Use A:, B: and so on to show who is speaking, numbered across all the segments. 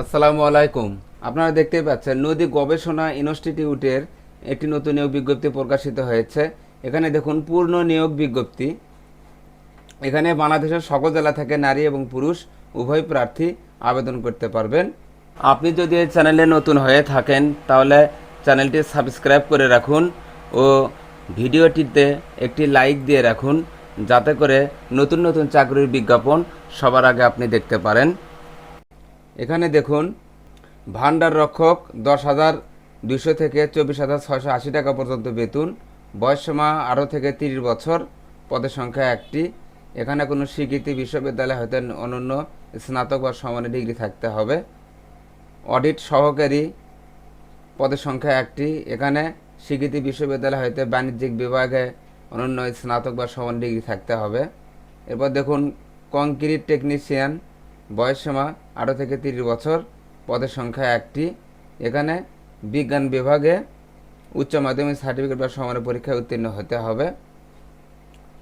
A: আসসালামু আলাইকুম। আপনারা দেখতে পাচ্ছেন নদী গবেষণা ইনস্টিটিউটের একটি নতুন নিয়োগ বিজ্ঞপ্তি প্রকাশিত হয়েছে। এখানে দেখুন, পূর্ণ নিয়োগ বিজ্ঞপ্তি। এখানে বাংলাদেশের সকল জেলা থেকে নারী এবং পুরুষ উভয় প্রার্থী আবেদন করতে পারবেন। আপনি যদি এই চ্যানেলে নতুন হয়ে থাকেন, তাহলে চ্যানেলটি সাবস্ক্রাইব করে রাখুন ও ভিডিওটিতে একটি লাইক দিয়ে রাখুন, যাতে করে নতুন নতুন চাকরির বিজ্ঞাপন সবার আগে আপনি দেখতে পারেন। এখানে দেখুন ভান্ডার রক্ষক দশ হাজার দুশো থেকে চব্বিশ হাজার ছয়শো আশি টাকা পর্যন্ত বেতন বয়সসীমা আরও থেকে তিরিশ বছর, পদের সংখ্যা একটি। এখানে কোনো স্বীকৃতি বিশ্ববিদ্যালয় হতে অনন্য স্নাতক বা সমানের ডিগ্রি থাকতে হবে। অডিট সহকারী পদের সংখ্যা একটি। এখানে স্বীকৃতি বিশ্ববিদ্যালয় হইতে বাণিজ্যিক বিভাগে অনন্য স্নাতক বা সমান ডিগ্রি থাকতে হবে। এরপর দেখুন, কংক্রিট টেকনিশিয়ান বয়সসীমা আঠারো থেকে তিরিশ বছর, পদের সংখ্যা একটি। এখানে বিজ্ঞান বিভাগে উচ্চ মাধ্যমিক সার্টিফিকেট বা সমানের পরীক্ষায় উত্তীর্ণ হতে হবে।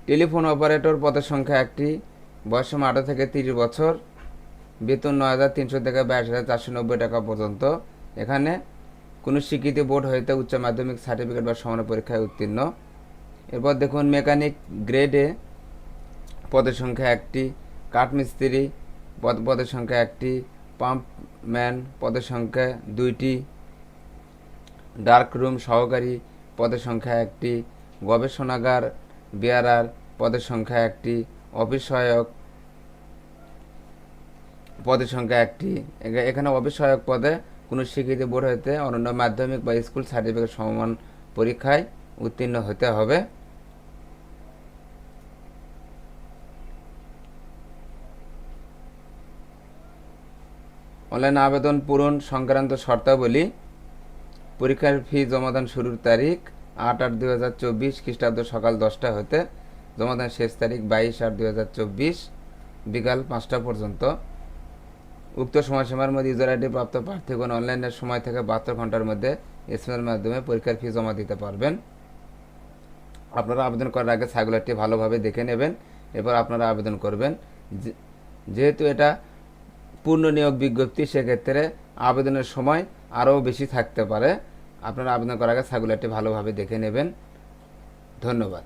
A: টেলিফোন অপারেটর পদের সংখ্যা একটি বয়সসীমা আঠারো থেকে তিরিশ বছর, বেতন নয় হাজার তিনশো থেকে বাইশ হাজার চারশো নব্বই টাকা পর্যন্ত। এখানে কোনো স্বীকৃতি বোর্ড হইতে উচ্চ মাধ্যমিক সার্টিফিকেট বা সমান পরীক্ষায় উত্তীর্ণ। এরপর দেখুন মেকানিক গ্রেডে পদের সংখ্যা একটি, কাঠমিস্ত্রি পদ পদের সংখ্যা একটি পাম্পম্যান পদের সংখ্যা দুইটি, ডার্ক রুম সহকারী পদের সংখ্যা একটি, গবেষণাগার বিয়ারার পদের সংখ্যা একটি অফিস পদের সংখ্যা একটি। এখা- এখানে অফিস পদে কোনো স্বীকৃতি বোর্ড হইতে অনন্য মাধ্যমিক বা স্কুল সার্টিফিকেট সমান পরীক্ষায় উত্তীর্ণ হতে হবে। অনলাইন আবেদন পূরণ সংক্রান্ত শর্তাবলী, পরীক্ষার ফি জমাদান শুরুর তারিখ আট আট দুই হাজার চব্বিশ খ্রিস্টাব্দ সকাল দশটা হতে, জমাদান শেষ তারিখ বাইশ আট দুই হাজার চব্বিশ বিকাল পাঁচটা পর্যন্ত। উক্ত সময়সীমার মধ্যে ইউজার আইডি প্রাপ্ত প্রার্থীগণ অনলাইনের সময় থেকে বাহাত্তর ঘণ্টার মধ্যে এসএমের মাধ্যমে পরীক্ষার ফি জমা দিতে পারবেন। আপনারা আবেদন করার আগে সার্কুলারটি ভালোভাবে দেখে নেবেন, এরপর আপনারা আবেদন করবেন। যেহেতু এটা পূর্ণ নিয়োগ বিজ্ঞপ্তি সেক্ষেত্রে আবেদনের সময় আরও বেশি থাকতে পারে। আপনারা আবেদন করার আগে সাগুলারটি ভালোভাবে দেখে নেবেন। ধন্যবাদ।